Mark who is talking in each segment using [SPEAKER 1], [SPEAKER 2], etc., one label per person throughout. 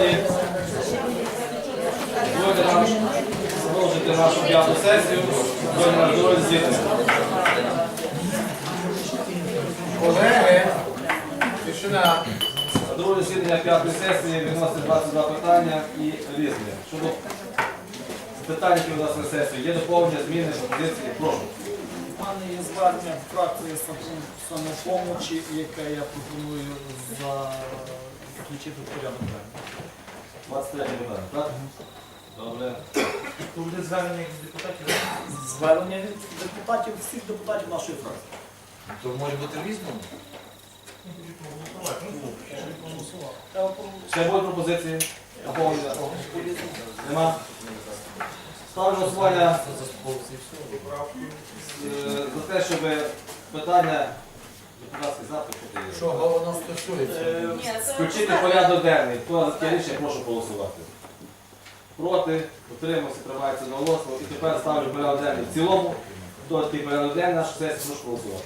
[SPEAKER 1] сесії. Нам продовжити нашу п'яту сесію. Наш дорозі звітом.
[SPEAKER 2] Колеги, тишина.
[SPEAKER 1] Друге засідання п'ятої сесії відносить 22 питання і різне. Щодо питань, які у нас на сесію, є доповнення, зміни, пропозиції, прошу.
[SPEAKER 3] У мене є звернення фракції самопомочі, яке я пропоную за- включити в порядок денний.
[SPEAKER 1] 23 питання, так? Добре.
[SPEAKER 4] То буде звернення від депутатів.
[SPEAKER 3] Звернення від депутатів, всіх депутатів нашої фракції.
[SPEAKER 2] То може бути різному?
[SPEAKER 1] Ще будуть пропозиції? Доповнення? Нема? Ставлю голосування е, за те, щоб питання депутатський запит що
[SPEAKER 2] воно стосується?
[SPEAKER 3] Е,
[SPEAKER 1] Включити порядок денний. Хто за таке рішення, прошу голосувати. Проти, утримався, тримається одноголосно. І тепер ставлю порядок денний в цілому. Хто за такий порядок денний, нашу сесію прошу голосувати.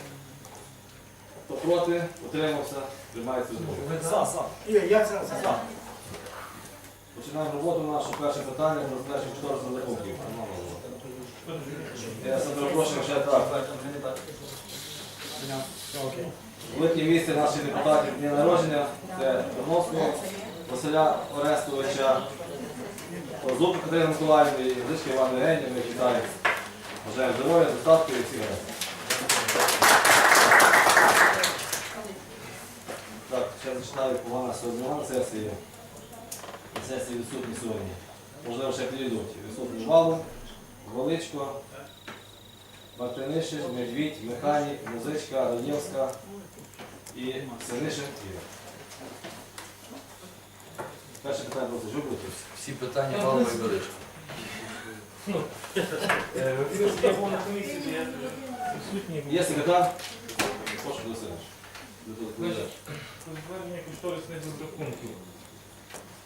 [SPEAKER 1] Хто проти, утримався, тримається одноголосно.
[SPEAKER 3] За, за. За.
[SPEAKER 1] Починаємо роботу нашу. Перше питання про затвердження кошторисних рахунків. Я перепрошую ще так. В липні місці наших депутатів дні народження це Терновського, Василя Орестовича, Зуб Катерини Миколаївни і Лишки Івана Євгенівни. Вітаю. Бажаю здоров'я, достатку і всіх разів. Так, ще зачитаю погана сьогодні сесії. Сесії відсутні сьогодні. Можливо, ще підійдуть. Відсутні Валу, Величко, Мартинишин, Медвідь, Механік, Музичка, Ранівська і Синишин Ігор. Перше питання просто жубити.
[SPEAKER 2] Всі питання Павла Ігорича.
[SPEAKER 4] Я був на комісії, де я присутній був.
[SPEAKER 1] Є секретар? Прошу Васильович.
[SPEAKER 4] Значить, звернення кошторисних розрахунків.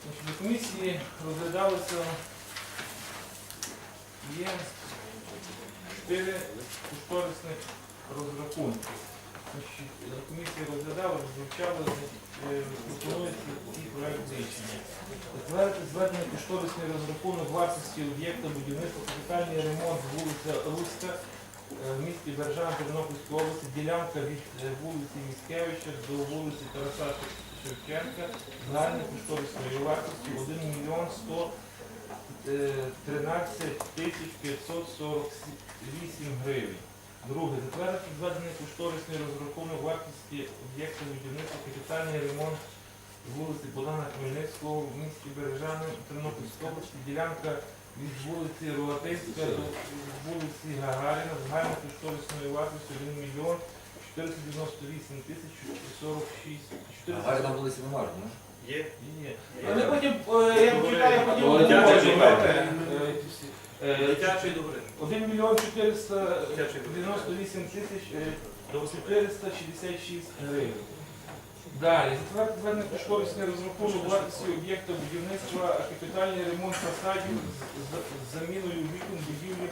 [SPEAKER 4] Значить, На комісії розглядалося є чотири кошторисних розрахунки. Комісії розглядали, вивчали, е, пропонується такий проект рішення. Затвердити зведення кошторисний розрахунок вартості об'єкта будівництва капітальний ремонт вулиця Руська е, в місті Бержан Тернопільської області, ділянка від е, вулиці Міськевича до вулиці Тараса Шевченка загальною кошторисною вартістю 1 мільйон 113 тисяч 548 гривень. Друге, затвердити зведений кошторисний розрахунок вартості об'єкта будівництва капітальний ремонт вулиці Богдана Хмельницького в місті Бережани Тернопільської області, ділянка від вулиці Рогатинська до вулиці Гагаріна загальною кошторисною вартістю 1 мільйон 498 тисяч 46
[SPEAKER 2] Гарі на вулиці не можна, не?
[SPEAKER 4] Є. Є. Але потім, е, я почитаю, потім
[SPEAKER 1] Дитячий добре.
[SPEAKER 4] 1 мільйон 498 тисяч е, 466 гривень. Далі, затвердити звернення кошторисний розрахунок вартості об'єкта будівництва, капітальний ремонт фасадів з з заміною вікон будівлі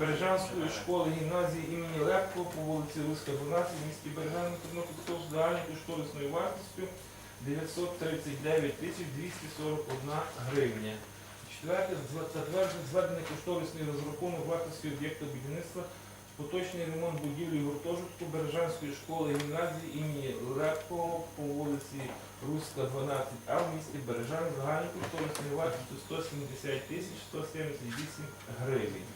[SPEAKER 4] Бережанської школи гімназії імені Лепко по вулиці Руська, 12 в місті Бережани Тернопільського з загальною кошторисною вартістю 939 тисяч 241 гривня. Четверте, затвердження зведений кошторисний розрахунок вартості об'єкта будівництва поточний ремонт будівлі гуртожитку Бережанської школи гімназії імені Лепкого по вулиці Руська, 12А в місті Бережан загальною кошторисною вартістю 170 тисяч 178 гривень.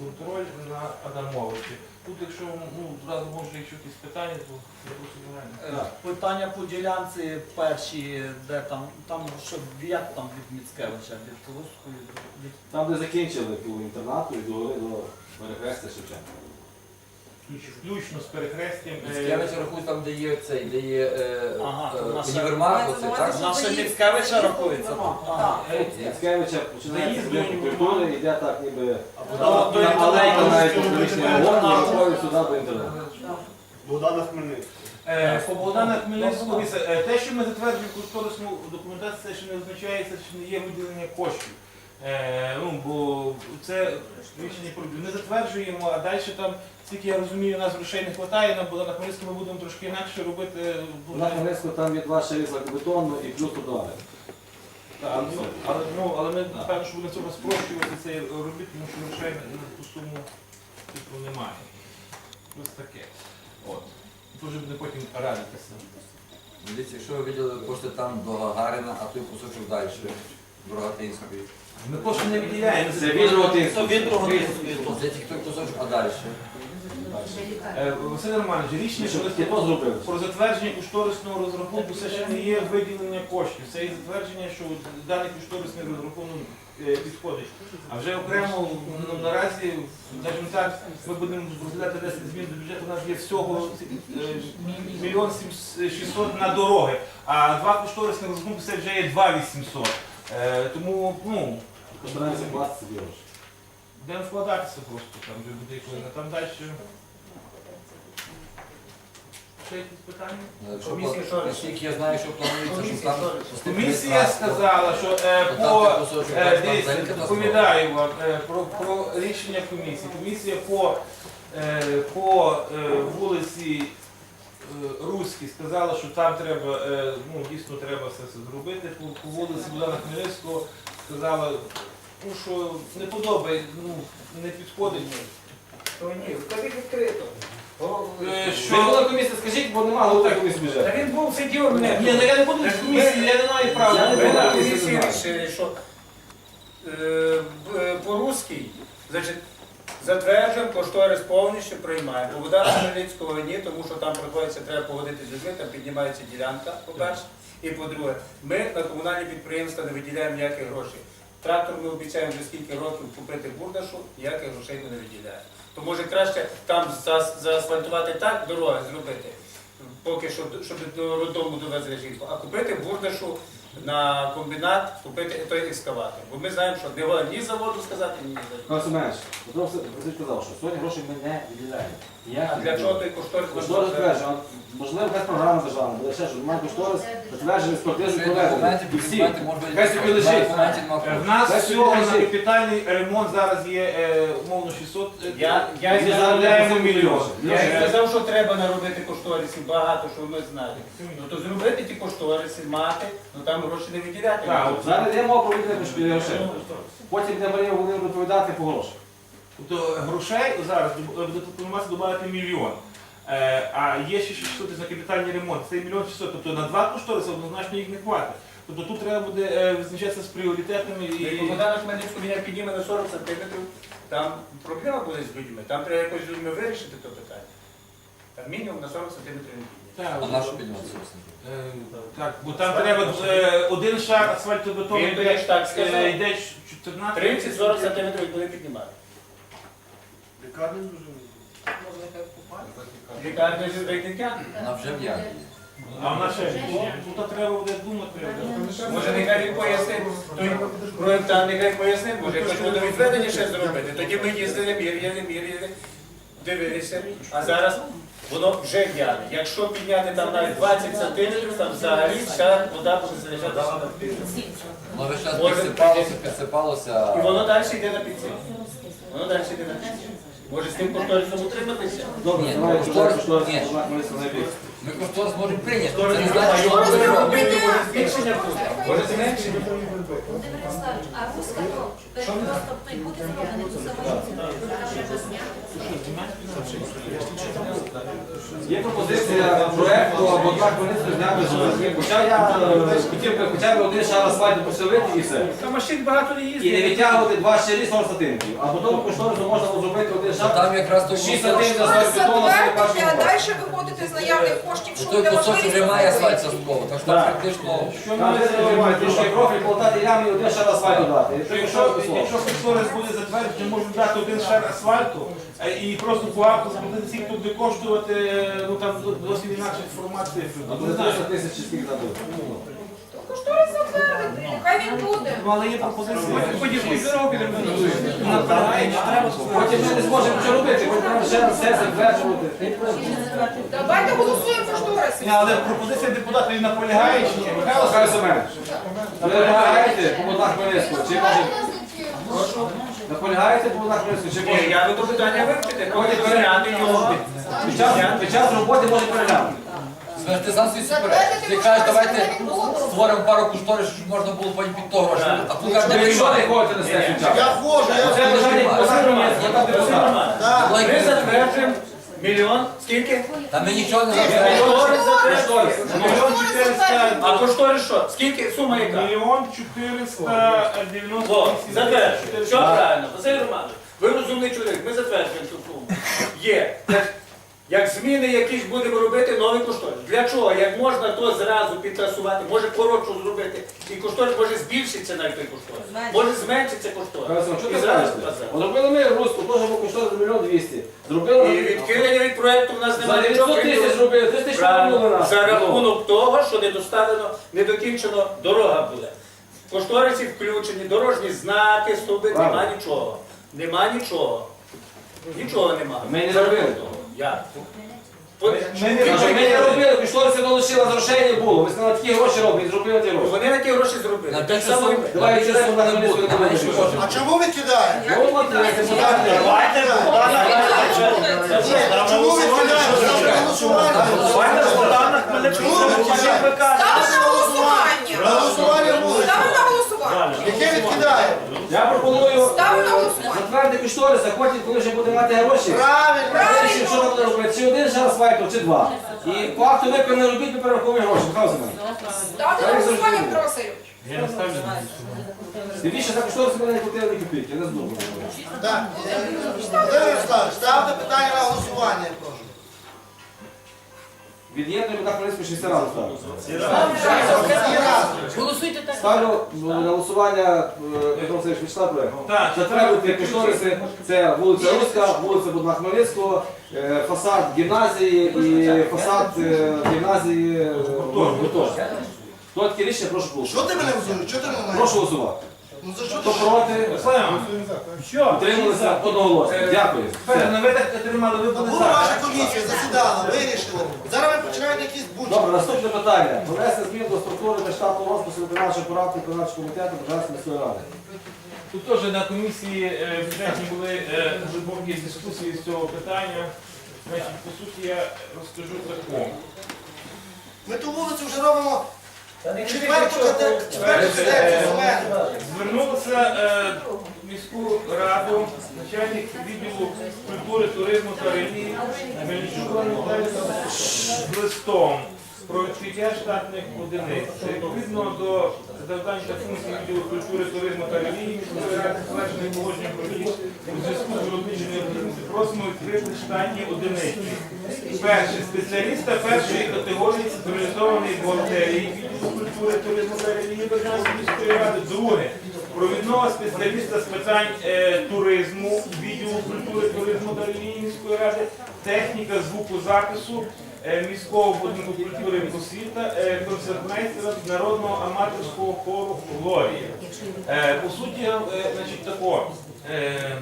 [SPEAKER 4] Контроль на Адамовичі. Тут, якщо ну, зразу може, якщо якісь питання, то запросимо. просто загально.
[SPEAKER 3] Е, Питання по ділянці перші, де там, там що як там від Міцкевича, від Луцької, від
[SPEAKER 1] Там, де закінчили по інтернату і до, до перехрестя Шевченка.
[SPEAKER 4] Включ- Включно з перехрестям. е,
[SPEAKER 2] Міськевич рахує там, де є цей, де є е,
[SPEAKER 3] Ага,
[SPEAKER 2] е,
[SPEAKER 3] наша-
[SPEAKER 2] універмаг, оце, так?
[SPEAKER 3] Наша Міцкевича рахується
[SPEAKER 4] е,
[SPEAKER 1] Міцкевича починається з культури, йде так ніби
[SPEAKER 3] До- до
[SPEAKER 1] на маленьку навіть публічний вогонь і виходить сюди до інтернету.
[SPEAKER 5] Богдана Хмельницького.
[SPEAKER 4] Е, По Богдана Хмельницького, дивіться, е, те, що ми затверджуємо кошторисну документацію, це ще не означає, це ще не є виділення коштів. Е, ну, бо це рішення про не затверджуємо, а далі там, скільки я розумію, у нас грошей не вистачає, на Богдана Хмельницького ми будемо трошки інакше робити.
[SPEAKER 1] На Хмельницьку там є два шарі бетону і плюс удари.
[SPEAKER 4] Так, але, ну, але, ну, але ми напевно, що будемо цього спрощувати це робити, тому що грошей на на таку суму типу, немає. Ось таке. От. Дуже буде потім радитися.
[SPEAKER 2] Дивіться, якщо ви виділи кошти там до Гагарина, а той кусочок далі, в Рогатинської.
[SPEAKER 4] Ми кошти не виділяємо.
[SPEAKER 1] Це відрувати.
[SPEAKER 2] Це тільки той кусочок, а далі.
[SPEAKER 4] Е, Василь Романович, рішення
[SPEAKER 1] Що
[SPEAKER 4] про
[SPEAKER 1] ти зробив?
[SPEAKER 4] Про затвердження кошторисного розрахунку це ще не є виділення коштів. Це є затвердження, що даний кошторисний розрахунок е, підходить. А вже окремо ну, наразі, скажімо так, ми будемо розглядати 10 змін до бюджету. У нас є всього е, мільйон сім- шістсот на дороги, а два кошторисні розрахунки це вже є два вісімсот. Е, Тому ну,
[SPEAKER 1] Постараємося класти гроші.
[SPEAKER 4] будемо вкладатися просто там вже буде коли там далі. Ще якісь питання?
[SPEAKER 2] Якщо
[SPEAKER 3] Комісія що?
[SPEAKER 2] Наскільки я знаю, що планується, що там...
[SPEAKER 4] Комісія сказала, що е, по е, дивіться, доповідаю вам е, про, про рішення комісії. Комісія по, е, по е, вулиці е, Руській сказала, що там треба, е, ну дійсно треба все це зробити. По, по вулиці Богдана Хмельницького сказала, ну що не подобає, ну не підходить.
[SPEAKER 3] То ні, скажіть відкрито.
[SPEAKER 4] Е,
[SPEAKER 1] Що була
[SPEAKER 4] Що
[SPEAKER 1] комісія, скажіть, бо немає голови комісії бюджету.
[SPEAKER 3] Та він був сидів мене.
[SPEAKER 4] ні, ну я не буду в комісії, я не маю права.
[SPEAKER 1] Я не буду.
[SPEAKER 3] на комісії що е, б- по-русски, значить, затверджуємо, кошторис повністю приймаємо. Богдана Хмельницького ні, тому що там приходиться, треба погодити з людьми, там піднімається ділянка, по-перше. І по-друге, ми на комунальні підприємства не виділяємо ніяких грошей. Трактор ми обіцяємо вже скільки років купити бурдашу, ніяких грошей не виділяємо. То може краще там за- заасфальтувати так, дороги зробити, поки що, щоб до роддому довезли жінку, а купити бурдашу на комбінат, купити той екскаватор. Бо ми знаємо, що не ні заводу сказати, ні заводу.
[SPEAKER 1] Пане Семенович, Петро Васильович що сьогодні грошей ми не виділяємо.
[SPEAKER 3] А для чого той кошторис?
[SPEAKER 1] Кошторис затверджує, можливо, якась програма державна, буде ще, що немає кошторис, затверджений
[SPEAKER 2] є
[SPEAKER 1] проведений. І всі. Хай собі лежить.
[SPEAKER 4] Е, В нас
[SPEAKER 1] Це
[SPEAKER 4] всього на
[SPEAKER 1] сьогодні-
[SPEAKER 4] капітальний ремонт зараз є е, умовно 600. е,
[SPEAKER 3] Я, я,
[SPEAKER 1] Ми
[SPEAKER 4] заробляємо мільйон.
[SPEAKER 3] я сказав, що треба наробити кошторисів, багато, що ми знаємо. Ну то зробити ті кошториси, мати, ну там гроші не виділяти.
[SPEAKER 4] Так, от
[SPEAKER 1] Зараз йде мова про грошей. Потім де Марія буде відповідати по грошах.
[SPEAKER 4] Тобто грошей зараз буде пропонуватися додати мільйон. Е, а є ще 600 на капітальний ремонт. Це мільйон 600. Тобто на два кошториси однозначно їх не хватить. Тобто тут треба буде е, визначатися з пріоритетами
[SPEAKER 3] І. Богдана Хмельницького мене підніме на 40 сантиметрів, там проблема буде з людьми, там треба якось з людьми вирішити то питання. Там мінімум на 40 сантиметрів не підніме.
[SPEAKER 4] Так,
[SPEAKER 2] А нашу підніматися?
[SPEAKER 4] е, так, бо там треба е, один шар асфальтобетону
[SPEAKER 3] Він би ж так сказав.
[SPEAKER 4] е, йде 14
[SPEAKER 3] 30-40 сантиметрів буде піднімати.
[SPEAKER 5] Лікарня дуже.
[SPEAKER 3] Лікарня з Рейденка.
[SPEAKER 2] Вона вже в ямі.
[SPEAKER 4] А в ще більше. тут треба буде думати.
[SPEAKER 3] Може нехай він пояснить, той проєктант нехай пояснить, може якось водовідведення ще зробити. Тоді ми їздили, міряли, міряли, дивилися, а зараз воно вже в'яне. Якщо підняти там навіть 20 сантиметрів, там взагалі вся вода буде залишатися на підсипці.
[SPEAKER 2] Воно весь час
[SPEAKER 3] Може,
[SPEAKER 2] підсипалося, підсипалося.
[SPEAKER 3] І воно далі йде на підсипку. Воно далі йде на підсипку. Може з тим кошторисом утриматися?
[SPEAKER 1] Добре,
[SPEAKER 2] давай,
[SPEAKER 1] повтор-
[SPEAKER 2] ну,
[SPEAKER 1] кошторис,
[SPEAKER 2] кошторис-
[SPEAKER 1] кошторис,
[SPEAKER 2] ні.
[SPEAKER 1] вона комісія.
[SPEAKER 2] Ми повтор зможемо прийняти. Це не значить, що ми робимо.
[SPEAKER 3] робити, може збільшення буде, може зменшення.
[SPEAKER 6] Володимир Ярославович, а руська то просто той буде зроблений треба зняти.
[SPEAKER 1] Є пропозиція проекту або два хвилини зняти з. Хоча я е, хотів би хоча б один шар асфальту поселити і все.
[SPEAKER 3] Та машин багато не
[SPEAKER 1] І не
[SPEAKER 3] їздить.
[SPEAKER 1] відтягувати два щирі 40 сантиметрів. А потім кошторису можна було зробити один шар.
[SPEAKER 2] Там якраз той
[SPEAKER 1] 6
[SPEAKER 2] кусок,
[SPEAKER 1] сантиметрів асфальту бетону, це
[SPEAKER 7] затвердити, а далі виходити з наявних коштів, що
[SPEAKER 2] той
[SPEAKER 7] буде
[SPEAKER 2] кусок
[SPEAKER 7] можливість
[SPEAKER 2] вже має асфальт частково. Так що там
[SPEAKER 1] Так.
[SPEAKER 2] практично
[SPEAKER 4] Що
[SPEAKER 1] Там
[SPEAKER 4] ми
[SPEAKER 1] де треба трішки профіль, полтати ями і один шар асфальту дати.
[SPEAKER 4] Якщо, якщо кошторис буде затверджений, можна дати один шар асфальту е, і просто по акту пропозиції тут буде коштувати ну там досить інакший формат цифри.
[SPEAKER 1] А
[SPEAKER 4] Не знаю.
[SPEAKER 1] 300 тисяч скільки дадуть.
[SPEAKER 7] То Кошторис затвердити, нехай він буде.
[SPEAKER 4] Ну, але є пропозиції. Потім треба
[SPEAKER 1] Потім ми не зможемо нічого робити, потім треба ще все затверджувати.
[SPEAKER 7] Давайте голосуємо кошторис.
[SPEAKER 4] Ні, але пропозиція депутата він наполягає чи ні?
[SPEAKER 1] Михайло ви наполягаєте по Богдан Хмельницького? Чи може наполягаєте по Богдан Хмельницького? Чи може?
[SPEAKER 3] я би то питання вивчити,
[SPEAKER 1] Ході
[SPEAKER 3] переглянути його.
[SPEAKER 1] Під час, під час роботи може переглянути.
[SPEAKER 2] Собі суперечиш. Ти кажеш, давайте створимо пару кошторисів, щоб можна було потім під того гроші. А тут кажеш,
[SPEAKER 1] Ви
[SPEAKER 2] не
[SPEAKER 1] якщо не
[SPEAKER 2] приймає.
[SPEAKER 1] ходите на сесію,
[SPEAKER 5] Я
[SPEAKER 1] часу.
[SPEAKER 5] ходжу,
[SPEAKER 1] Це
[SPEAKER 5] я
[SPEAKER 1] бажання там
[SPEAKER 3] Ми затверджуємо мільйон. Скільки?
[SPEAKER 2] Та ми нічого не
[SPEAKER 3] Кошторис
[SPEAKER 2] затверджуємо.
[SPEAKER 4] Мільйон чотириста
[SPEAKER 3] А кошторис що? Скільки? Сума яка?
[SPEAKER 4] мільйон чотириста дев'яносто
[SPEAKER 3] Во,
[SPEAKER 4] вісім
[SPEAKER 3] затверджуємо. Все правильно. Василь Романович, ви розумний чоловік, ми затверджуємо цю суму. Є. Як- зміни якісь будемо робити, новий кошторис. Для чого? Як можна то зразу підтасувати, може коротшу зробити, і кошторис може збільшитися навіть той кошторис. Може зменшиться кошторис. І зразу?
[SPEAKER 1] Зробили ми Руську, теж був коштовно мільйон двісті.
[SPEAKER 3] І
[SPEAKER 1] Зробили
[SPEAKER 3] відхилення від проєкту в нас немає нічого.
[SPEAKER 1] 900 тисяч зробили, 300 тисяч повернули нас.
[SPEAKER 3] За рахунок того, що не доставлено, не докінчено дорога буде. В кошторисі включені дорожні знаки, стовби, нема нічого. Нема нічого. Нічого нема.
[SPEAKER 1] Ми не
[SPEAKER 3] За
[SPEAKER 1] робили
[SPEAKER 3] рахунок
[SPEAKER 1] того.
[SPEAKER 3] От
[SPEAKER 4] Ми не
[SPEAKER 1] Ми не робили, пішло це долучила, з грошей не було. Ви сказали, такі гроші робить, зробили ті гроші.
[SPEAKER 3] Вони на ті гроші зробили.
[SPEAKER 2] На
[SPEAKER 3] Так
[SPEAKER 2] більше
[SPEAKER 3] само і
[SPEAKER 2] суми.
[SPEAKER 1] Давай,
[SPEAKER 2] на не
[SPEAKER 1] на
[SPEAKER 2] на коштів.
[SPEAKER 5] А чому ви кидаєте?
[SPEAKER 1] Ну, от, депутати.
[SPEAKER 5] Давайте, Чому ви кидаєте? Ставте голосування. Чому ви кидаєте?
[SPEAKER 7] Ставимо на голосування.
[SPEAKER 5] Голосування буде.
[SPEAKER 7] Ставимо на голосування.
[SPEAKER 5] Яке відкидає?
[SPEAKER 1] Я пропоную
[SPEAKER 7] на голосування.
[SPEAKER 1] затвердити кошторис, а потім, коли вже буде мати гроші,
[SPEAKER 5] Правильно.
[SPEAKER 1] вирішимо, що нам буде робити. Чи один же асфальту, чи два. І по акту виконаної робіт ми перераховуємо гроші. Михайло Семенович.
[SPEAKER 7] Ставте на голосування, Петро Васильович.
[SPEAKER 4] Я не ставлю.
[SPEAKER 1] Більше за кошторис ми не платили ні копійки, я не здобув.
[SPEAKER 5] Так. Володимир Ярославович, ставте питання на голосування, я прошу.
[SPEAKER 1] Від'єднуємо на Хмельницьку 60 разів ставлю.
[SPEAKER 5] Всі разом.
[SPEAKER 1] Ставлю на голосування, е, Петро Васильович, відчитав проект.
[SPEAKER 4] Так,
[SPEAKER 1] Затвердити кошториси, це вулиця Руська, вулиця Будна Хмельницького, е, фасад гімназії і фасад е, гімназії е, гуртожитку. Хто таке рішення, прошу
[SPEAKER 5] Що ти мене взуєш? Чого ти мене
[SPEAKER 1] Прошу голосувати.
[SPEAKER 5] Ну за що
[SPEAKER 1] Хто
[SPEAKER 5] ти?
[SPEAKER 1] проти? Утрималися одноголосно. Дякую. Все.
[SPEAKER 4] ви так тримали, ви були
[SPEAKER 5] Була ваша комісія, засідала, вирішили. Зараз ви починаєте якісь будь
[SPEAKER 1] Добре, наступне питання. Провести змін до структури та штатного розпису виконавчого апарату виконавчого комітету Державної міської ради.
[SPEAKER 4] Тут теж на комісії е, бюджетній були е, глибокі дискусії з цього питання. Значить, по суті, я розкажу таку.
[SPEAKER 5] Ми ту вулицю вже робимо четверту.
[SPEAKER 4] Звернулася е, в міську раду начальник відділу культури, туризму та релігії Мельничук з листом про відчуття штатних одиниць. Відповідно до завдань та функцій відділу культури, туризму та релігії ради положення про у зв'язку з виробничою необхідністю просимо відкрити штатні одиниці. Перше, спеціаліста першої категорії централізованої бухгалтерії відділу культури, туризму та релігії Бердянської міської ради. Друге, провідного спеціаліста з питань е, туризму, відділу культури, туризму та релігії міської ради, техніка звукозапису міського будинку культури і освіта, е, концертмейстера народного аматорського хору Глорія. Е, по суті, е, значить тако. Е,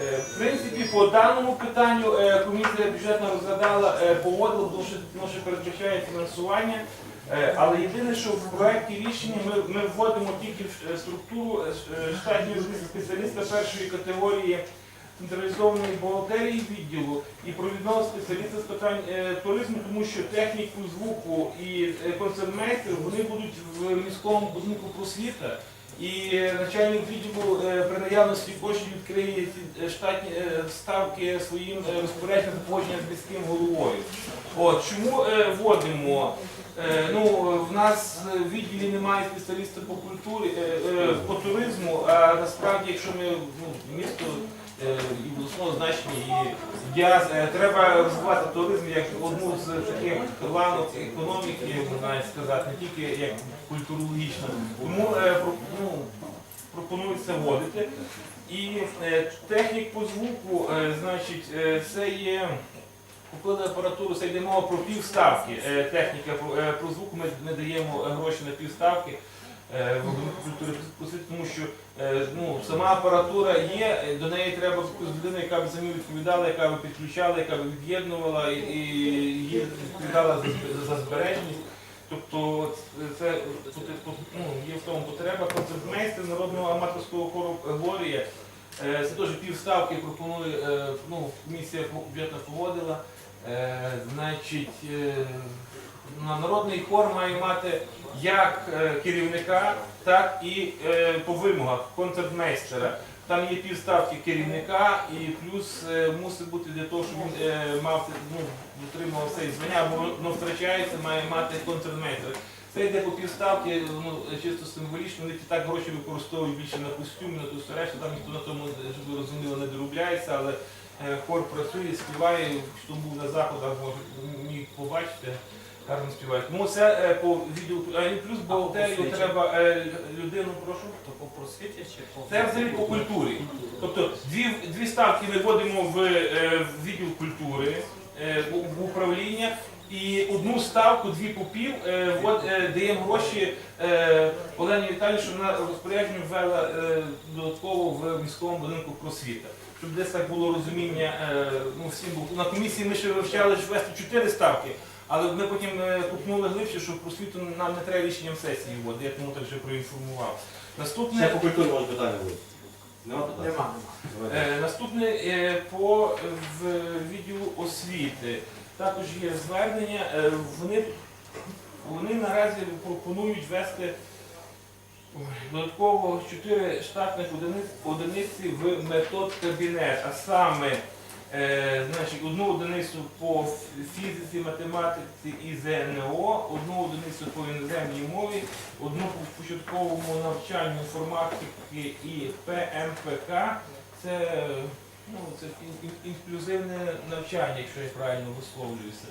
[SPEAKER 4] Е, В принципі, по даному питанню е, комісія бюджетна розглядала, е, погодила, тому що, тому що передбачає фінансування. Е, Але єдине, що в проєкті рішення ми, ми вводимо тільки в е, структуру е, е, штатні спеціаліста першої категорії централізованої бухгалтерії відділу і провідного спеціаліста з питань е, туризму, тому що техніку звуку і е, концертмейстер вони будуть в міському будинку просвіта. І начальник відділу е, при наявності коштів відкриє е, штатні е, ставки своїм е, розпорядженням погодження з міським головою. От чому е, вводимо? Е, ну, в нас в відділі немає спеціаліста по культурі, е, е, по туризму, а насправді, якщо ми ну, місто е, і обласного значення, і діаз, е, треба розвивати туризм як одну з таких ланок економіки, можна сказати, не тільки як культурологічно. Тому е, ну, пропонується вводити. І технік по звуку, значить, це є. Купили апаратуру, це йде мова про півставки. Техніка про, звук ми, ми даємо гроші на півставки в культури тому що ну, сама апаратура є, е, до неї треба людину, яка б за нею відповідала, яка б підключала, яка б від'єднувала і, її відповідала за, за збережність. Тобто це ну, є в тому потреба. Концертмейстер народного аматорського хору Глорія. Е, Це теж півставки пропонує, е, ну, комісія бюджетна погодила. Е, значить, е, народний хор має мати як е, керівника, так і е, по вимогах концертмейстера. Там є півставки керівника і плюс е, мусить бути для того, щоб він мав ну, отримав цей звання, бо воно втрачається, має мати концертмейстер. Це йде по півставки, ну чисто символічно, вони так гроші використовують більше на костюм, на ту все там ніхто на тому, щоб ви розуміли, не доробляється, але хор працює, співає, хто був на заходах, міг побачити, гарно співають. Тому це е, по відділу, а і плюс бухгалтерію треба е, людину, прошу.
[SPEAKER 3] То по просвіті чи по
[SPEAKER 4] Це взагалі по культурі. Тобто дві, дві ставки ми вводимо в, е, відділ культури, е, в, управління, і одну ставку, дві попів, е, ввод- е, даємо гроші е, Олені Віталій, щоб вона розпорядження ввела е, додатково в міському будинку просвіта. Щоб десь так було розуміння, е, ну всім було. На комісії ми ще вивчали ввести чотири ставки. Але ми потім е, купнули глибше, що просвіту нам не треба рішенням сесії вводити, я тому так вже проінформував. Наступне
[SPEAKER 1] Ще по культурі може питання буде. Нема питань?
[SPEAKER 3] Нема.
[SPEAKER 1] Давайте.
[SPEAKER 4] Е, Наступне е, по в відділу освіти. Також є звернення. Вони, вони наразі пропонують ввести ой, додатково 4 штатних одиниці в метод кабінет, а саме значить, одну одиницю по фізиці, математиці і ЗНО, одну одиницю по іноземній мові, одну по початковому навчанню інформатики і ПМПК. Це, ну, це ін- ін- інклюзивне навчання, якщо я правильно висловлююся.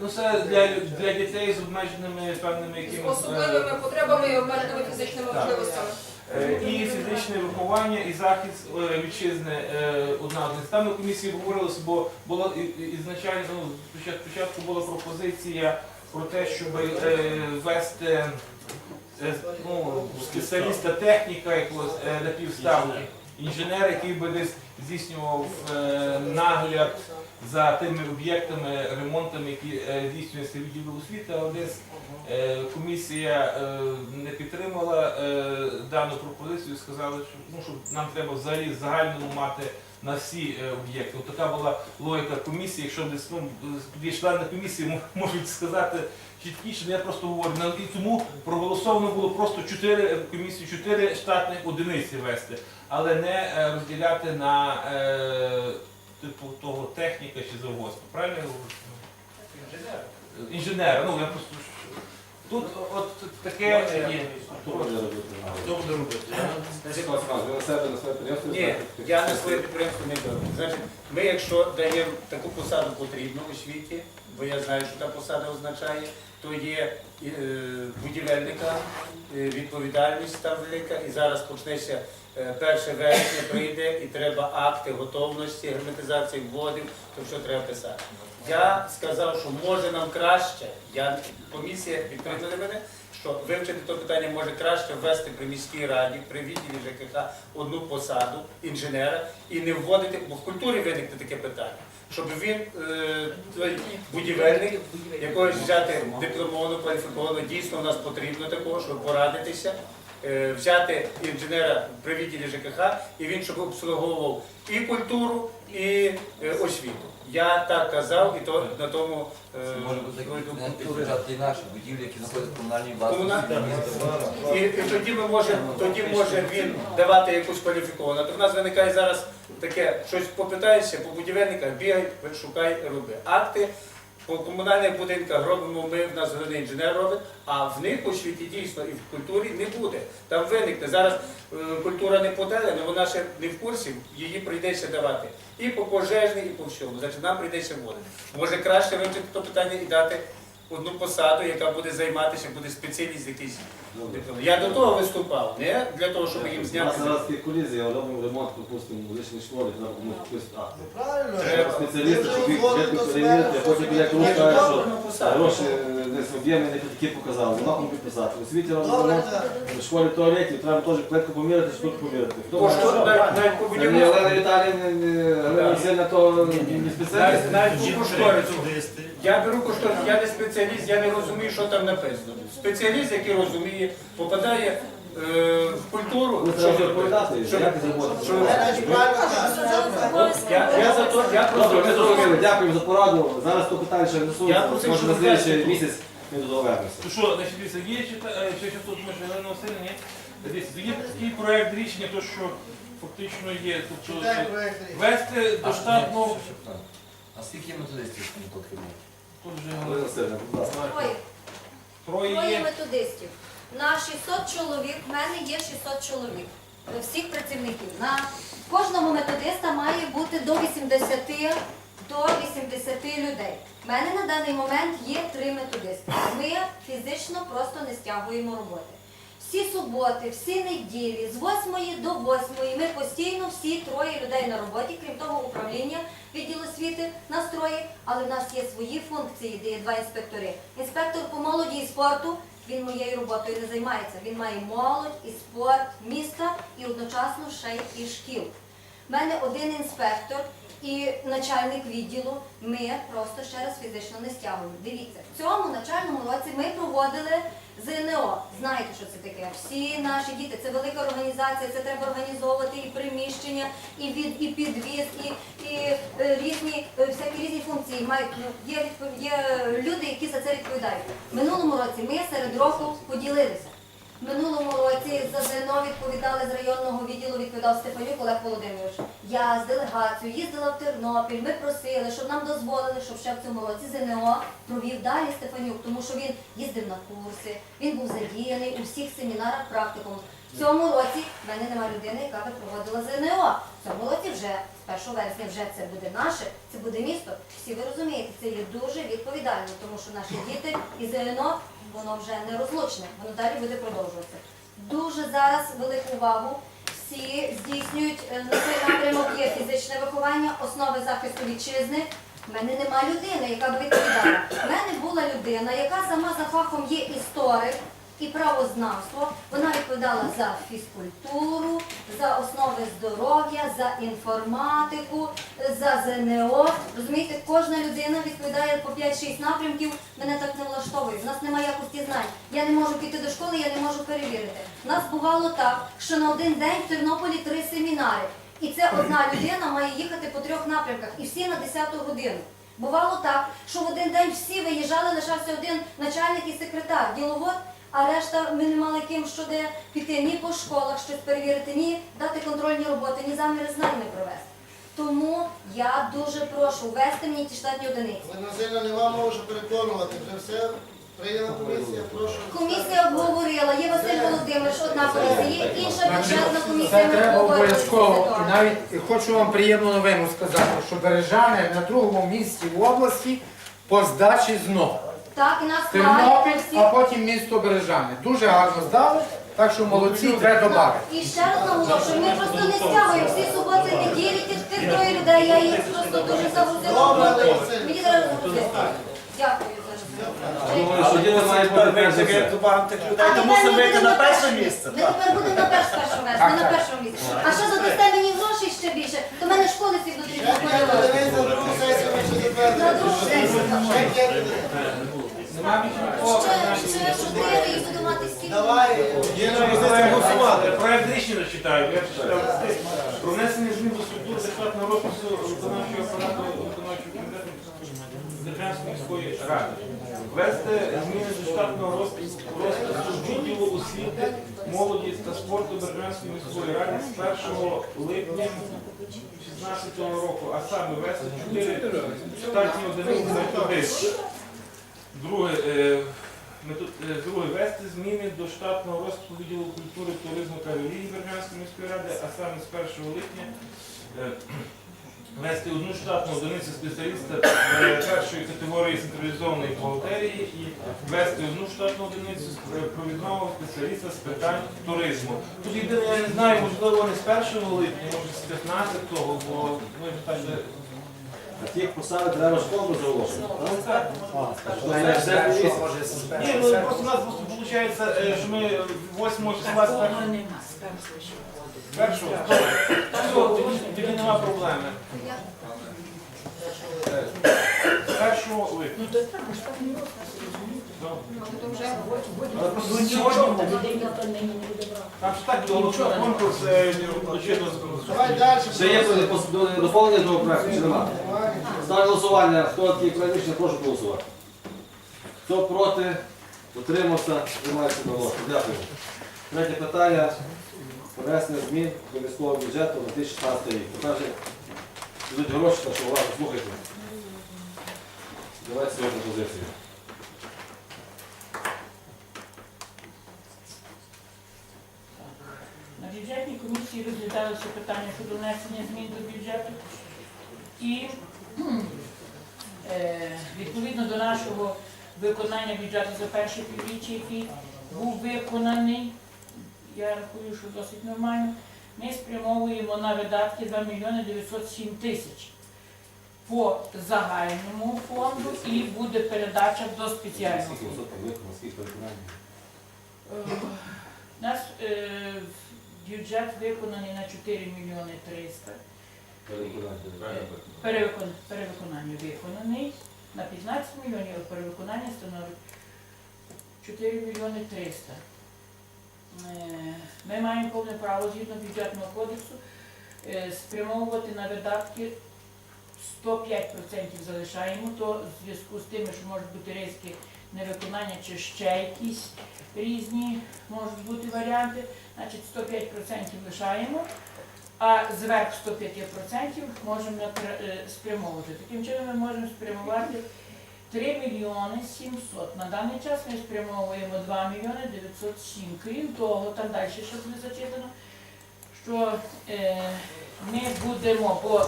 [SPEAKER 4] Ну, це для, для дітей з обмеженими певними якимись. е,
[SPEAKER 7] особливими потребами і обмеженими фізичними можливостями.
[SPEAKER 4] Е, І фізичне виховання, і захист е, вітчизни е, одна з. Там на комісії говорилося, бо була ізначально ну, спочатку, була пропозиція про те, щоб ввести е, ну, спеціаліста техніка якогось на півставки, інженер, який би десь здійснював нагляд за тими об'єктами, ремонтами, які е, здійснюються відділу освіти, але Комісія е, не підтримала е, дану пропозицію, сказали, що, ну, що нам треба взагалі загальному мати на всі об'єкти. Така була логіка комісії, якщо десь ну, члени комісії можуть сказати чіткіше, ну, я просто говорю. Ну, І тому проголосовано було просто 4 комісію, 4 штатних одиниці вести, але не розділяти на типу того техніка чи завгоспа. Правильно я говорю? Інженера, ну я просто. Тут от таке є.
[SPEAKER 1] Хто буде робити?
[SPEAKER 5] Хто буде робити?
[SPEAKER 1] Скажіть, Олександр, ви на себе, на своє підприємство?
[SPEAKER 3] Ні, я на своє підприємство не беру. Значить, ми, якщо даємо таку посаду потрібну у світі, бо я знаю, що та посада означає, то є е, будівельника, е, відповідальність там велика, і зараз почнеться е, 1 вересня прийде, і треба акти готовності, герметизації вводів, то що треба писати. Я сказав, що може нам краще, я, комісія підтримали мене, що вивчити то питання може краще ввести при міській раді, при відділі ЖКХ одну посаду інженера і не вводити, бо в культурі виникне таке питання, щоб він, е, будівельник, якогось взяти дипломовану, кваліфіковану, дійсно у нас потрібно такого, щоб порадитися. е, Взяти інженера при відділі ЖКХ і він щоб обслуговував і культуру, і е, освіту. Я так казав, і то на тому е,
[SPEAKER 2] може бути і наші будівлі, які в комунальній
[SPEAKER 3] Комунальній
[SPEAKER 2] власності.
[SPEAKER 3] І, і тоді ми можемо, тоді може він давати якусь кваліфіковану. То в нас виникає зараз таке, щось попитаєшся по будівельниках, бігай, шукай, роби. Акти по комунальних будинках робимо ми, в нас головний інженер робить, а в них у світі дійсно і в культурі не буде. Там виникне. Зараз е, культура не подала, але вона ще не в курсі, її прийдеться давати. І по пожежній, і по всьому. Значить, нам прийдеться вводити. Може краще вивчити то питання і дати одну посаду, яка буде займатися, буде спеціаліст якийсь. Я до того виступав, не для того, щоб їм
[SPEAKER 1] У нас
[SPEAKER 3] зняти.
[SPEAKER 1] зараз є колізія, робимо ремонт, допустимо, в музичній школі, треба комусь якусь акти.
[SPEAKER 5] Правильно.
[SPEAKER 1] Треба спеціаліста, щоб їх перевірити, а потім як
[SPEAKER 3] Ні,
[SPEAKER 1] рух
[SPEAKER 3] ну,
[SPEAKER 1] каже,
[SPEAKER 3] добре,
[SPEAKER 1] що
[SPEAKER 3] ну,
[SPEAKER 1] гроші е, десь об'ємні не такі показали, вона кому підписати. У світі робимо
[SPEAKER 5] Добре,
[SPEAKER 1] ремонт,
[SPEAKER 5] так.
[SPEAKER 1] в школі туалетів, треба теж плитку поміряти, штуку поміряти. Хто
[SPEAKER 3] Бо що
[SPEAKER 1] може?
[SPEAKER 3] навіть навіть по
[SPEAKER 1] Ні,
[SPEAKER 3] будівництву.
[SPEAKER 1] Олена Віталіївна, не- Галина Васильівна, то не
[SPEAKER 3] Навіть
[SPEAKER 1] спеціаліст.
[SPEAKER 3] навіть по кошторису. Я беру кошторис, я не спеціаліст, я не розумію, що там написано. Спеціаліст, який розуміє, попадає е, в культуру. Щоб-
[SPEAKER 1] як зробити.
[SPEAKER 3] щоб-
[SPEAKER 6] Обов'язково.
[SPEAKER 3] Я, я за то, я
[SPEAKER 1] Добре, ми
[SPEAKER 3] просто
[SPEAKER 1] зрозуміли, дякую за пораду. Зараз то питання ще
[SPEAKER 3] Я
[SPEAKER 1] рисується,
[SPEAKER 3] просив,
[SPEAKER 1] може на слідчий місяць ми довернемося.
[SPEAKER 4] То що, значить, дивіться, є чи та- е, чи ще тут може Галина Васильівна, ні? Дивіться, є такий проект рішення, то що фактично є, тобто вести до штатного,
[SPEAKER 2] А скільки методистів потрібно?
[SPEAKER 4] Тут вже
[SPEAKER 1] Галина
[SPEAKER 4] Галина
[SPEAKER 1] будь ласка.
[SPEAKER 6] Троє.
[SPEAKER 4] троє
[SPEAKER 6] Троє
[SPEAKER 4] є.
[SPEAKER 6] методистів. На 600 чоловік, в мене є 600 чоловік, е, всіх працівників. На кожного методиста має бути до 80, до 80 людей. У мене на даний момент є три методисти. Ми фізично просто не стягуємо роботи. Всі суботи, всі неділі, з 8 до 8 ми постійно всі троє людей на роботі, крім того, управління відділ освіти нас троє, але в нас є свої функції, де є два інспектори. Інспектор по молоді і спорту, він моєю роботою не займається. Він має молодь і спорт міста і одночасно ще й і шкіл. У мене один інспектор і начальник відділу. Ми просто ще раз фізично не стягуємо. Дивіться, в цьому навчальному році ми проводили ЗНО. Знаєте, що це таке? Всі наші діти, це велика організація, це треба організовувати і приміщення, і від і підвіз, і, і е, різні е, всякі різні функції мають. Ну, Є є люди, які за це відповідають. Минулому році ми серед року поділилися. Минулому році за ЗНО відповідали з районного відділу, відповідав Стефанюк Олег Володимирович. Я з делегацією їздила в Тернопіль, ми просили, щоб нам дозволили, щоб ще в цьому році ЗНО провів далі Стефанюк, тому що він їздив на курси, він був задіяний у всіх семінарах практикуму. В цьому році в мене немає людини, яка би проводила ЗНО. В цьому році вже з 1 вересня вже це буде наше, це буде місто. Всі ви розумієте, це є дуже відповідально, тому що наші діти і ЗНО воно вже не розлучне, воно далі буде продовжуватися. Дуже зараз велику увагу всі здійснюють е, на цей напрямок є фізичне виховання, основи захисту вітчизни. У мене нема людини, яка б відповідала. У мене була людина, яка сама за фахом є історик і правознавство. Вона відповідала за фізкультуру, за основи здоров'я, за інформатику, за ЗНО. Розумієте, кожна людина відповідає по 5-6 напрямків. Мене так не влаштовує. У нас немає якості знань. Я не можу піти до школи, я не можу перевірити. У нас бувало так, що на один день в Тернополі три семінари. І це одна людина має їхати по трьох напрямках, і всі на 10-ту годину. Бувало так, що в один день всі виїжджали, лишався один начальник і секретар, діловод, а решта ми не мали ким що де піти ні по школах щось перевірити, ні дати контрольні роботи, ні заміри знань не провести. Тому я дуже прошу ввести мені ті штатні одиниці.
[SPEAKER 5] Олена Васильівна, не вам можу переконувати, вже все прийняла комісія, прошу.
[SPEAKER 6] Комісія обговорила, є Василь Володимирович, одна комісія, є інша бюджетна комісія.
[SPEAKER 8] Це
[SPEAKER 6] ми
[SPEAKER 8] треба
[SPEAKER 6] обговорювали цю
[SPEAKER 8] обов'язково. І
[SPEAKER 6] ситуацію.
[SPEAKER 8] навіть хочу вам приємну новину сказати, що Бережани на другому місці в області по здачі знов.
[SPEAKER 6] Так, і нас
[SPEAKER 8] Тернопіль, а потім місто Бережани. Дуже гарно здали, так що молодці, треба додати.
[SPEAKER 6] І ще раз наголошую, ми просто не стягуємо всі суботи, неділі, тих тих троє людей, я їх просто дуже загрузила. Роботою. Мені зараз загрузити. Дякую за
[SPEAKER 1] думаю, що діло має бути перш за все.
[SPEAKER 6] На перше місце. Ми тепер будемо на перш першому місці, не на першому місці. А що задасте мені грошей ще більше, то в мене школи
[SPEAKER 5] Ще п'ять на другу сесію ми ще
[SPEAKER 6] На другу сесію.
[SPEAKER 5] Ще п'ять одиниць.
[SPEAKER 4] Нема більше.
[SPEAKER 6] Ще, ще чотири і буду мати стільки.
[SPEAKER 5] Давай.
[SPEAKER 4] голосувати. Проект рішення читаю. Я читав листи про внесення змін до структури державного розпису виконавчого апарату виконавчого комітету міської ради. Ввести зміни до штатного розпису розпису відділу освіти, молоді та спорту Бережанської міської ради з 1 липня 2016 року, а саме ввести 4 штатні одиниці методистів. Друге, е, метод, вести зміни до штатного розпису відділу культури, туризму та релігії Бережанської міської ради, а саме з 1 липня е, вести одну штатну одиницю спеціаліста е, першої категорії централізованої бухгалтерії і вести одну штатну одиницю провідного спеціаліста з питань туризму. Тут єдине, я не знаю, можливо, не з 1 липня, може з 15-го, бо ми ж так
[SPEAKER 1] А ті посади треба
[SPEAKER 4] так.
[SPEAKER 1] Це все комісія.
[SPEAKER 4] Ні, ну просто у нас просто виходить, е, що ми 8 числа з першого. Першого? Все, тоді, тоді нема проблеми. Е, З першого липня. Але просто сьогодні Там ще так було конкурс е, згідно з
[SPEAKER 5] Давай далі.
[SPEAKER 1] Ще є доповнення до проекту, чи нема? Ставлю голосування. Хто такий прошу голосувати. Хто проти, утримався, приймається на голосу. Дякую. Третє питання. Внесення змін до міського бюджету на 2016 рік. Покаже, йдуть гроші, так що уважно слухайте. Давайте свою пропозицію.
[SPEAKER 9] На бюджетній комісії розглядалося питання щодо внесення змін до бюджету. І відповідно до нашого виконання бюджету за перше півріччя, який був виконаний, я рахую, що досить нормально, ми спрямовуємо на видатки 2 мільйони 907 тисяч по загальному фонду і буде передача до спеціального фонду. Е, У нас е, бюджет виконаний на 4 мільйони 300.
[SPEAKER 1] Переконань.
[SPEAKER 9] Перевиконання виконаний на 15 мільйонів, перевиконання становить 4 мільйони 300. Е, Ми маємо повне право згідно бюджетного кодексу е, спрямовувати на видатки 105% залишаємо, то в зв'язку з тим, що можуть бути ризики невиконання чи ще якісь різні можуть бути варіанти, значить 105% лишаємо, а зверх 105% можемо е, спрямовувати. Таким чином ми можемо спрямувати 3 мільйони 700. На даний час ми спрямовуємо 2 мільйони 907. Крім того, там далі ще буде зачитано, що е, ми будемо, бо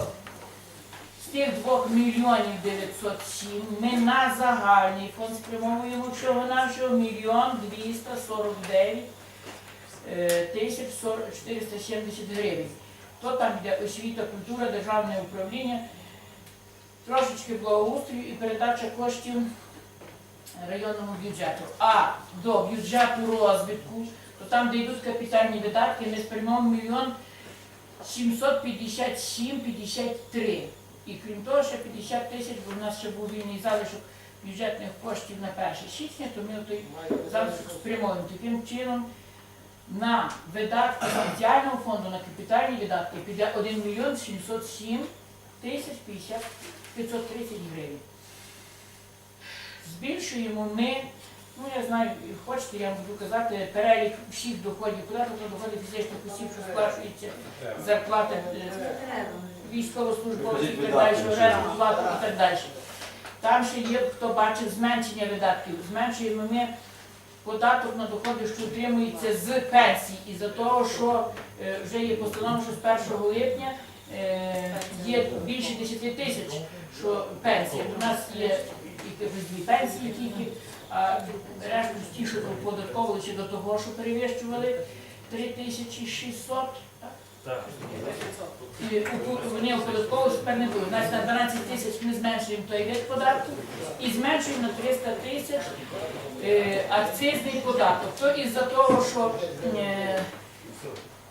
[SPEAKER 9] з тих 2 мільйонів 907 ми на загальний фонд спрямовуємо всього-навсього мільйон 249 е, тисяч 40 470 гривень. То там йде освіта, культура, державне управління, трошечки благоустрою і передача коштів районному бюджету. А до бюджету розвитку, то там, де йдуть капітальні видатки, ми спрямовуємо мільйон 757-53. І крім того, ще 50 тисяч, бо в нас ще був вільний залишок бюджетних коштів на 1 січня, то ми той спрямовуємо. Таким чином на видатки спеціального фонду, на капітальні видатки піде 1 мільйон 707 тисяч 50 530 гривень. Збільшуємо ми, ну я знаю, хочете, я вам буду казати, перелік всіх доходів, податок на доходи фізичних осіб, що сплачується зарплата е, військовослужбовців і так плату і так далі. Там ще є, хто бачив зменшення видатків. Зменшуємо ми податок на доходи, що отримується з пенсій, і за того, що е, вже є постанова, що з 1 липня е, є більше 10 тисяч, що пенсія. У нас є якихось дві пенсії тільки, а решту ті, що податковували чи до того, що перевищували 3600. І вони оподатковували, тепер не будуть. Значить, на 12 тисяч ми зменшуємо той вид податку і зменшуємо на 300 тисяч е, акцизний податок. То із-за того, що е,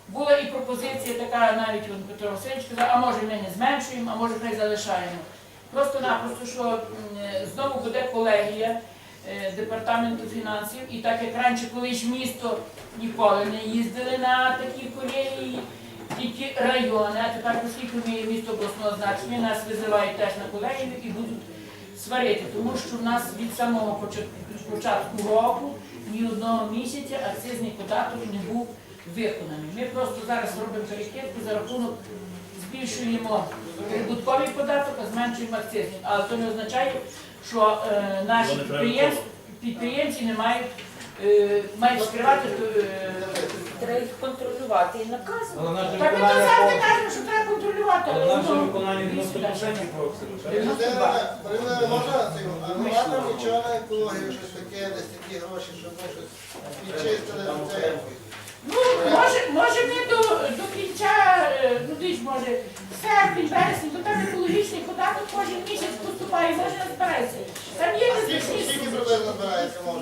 [SPEAKER 9] була і пропозиція така, навіть Петро Васильович казав, а може ми не зменшуємо, а може хай залишаємо. Просто-напросто, що знову буде колегія е, департаменту фінансів, і так як раніше колись місто ніколи не їздили на такі колегії, тільки райони, а тепер, оскільки ми є місто обласного значення, нас визивають теж на колегію і будуть сварити, тому що в нас від самого почат- початку року ні одного місяця акцизний податок не був виконаний. Ми просто зараз робимо перекидку за рахунок збільшуємо прибутковий податок, а зменшуємо акцизний. Але це не означає, що е, наші підприємці, підприємці не мають, е, мають скривати. е,
[SPEAKER 7] Треба їх контролювати і наказувати.
[SPEAKER 4] Але наше
[SPEAKER 9] так ми то
[SPEAKER 4] виконання
[SPEAKER 9] завжди
[SPEAKER 4] по-
[SPEAKER 9] кажемо, що треба контролювати.
[SPEAKER 4] але
[SPEAKER 9] але
[SPEAKER 4] наше
[SPEAKER 9] ну,
[SPEAKER 4] виконання 90% обсягу. так?
[SPEAKER 9] 92.
[SPEAKER 5] Марина, можна а нічого на екологію, щось таке, десь такі гроші, щоб ми щось відчистили від цього?
[SPEAKER 9] Ну, може, може ми до, до кінця, е, ну десь може, серпень, вересень, бо там екологічний податок кожен місяць поступає, може не збирається. Там є
[SPEAKER 5] Скільки,
[SPEAKER 9] визначні
[SPEAKER 5] скільки
[SPEAKER 9] суми.
[SPEAKER 5] приблизно збирається може?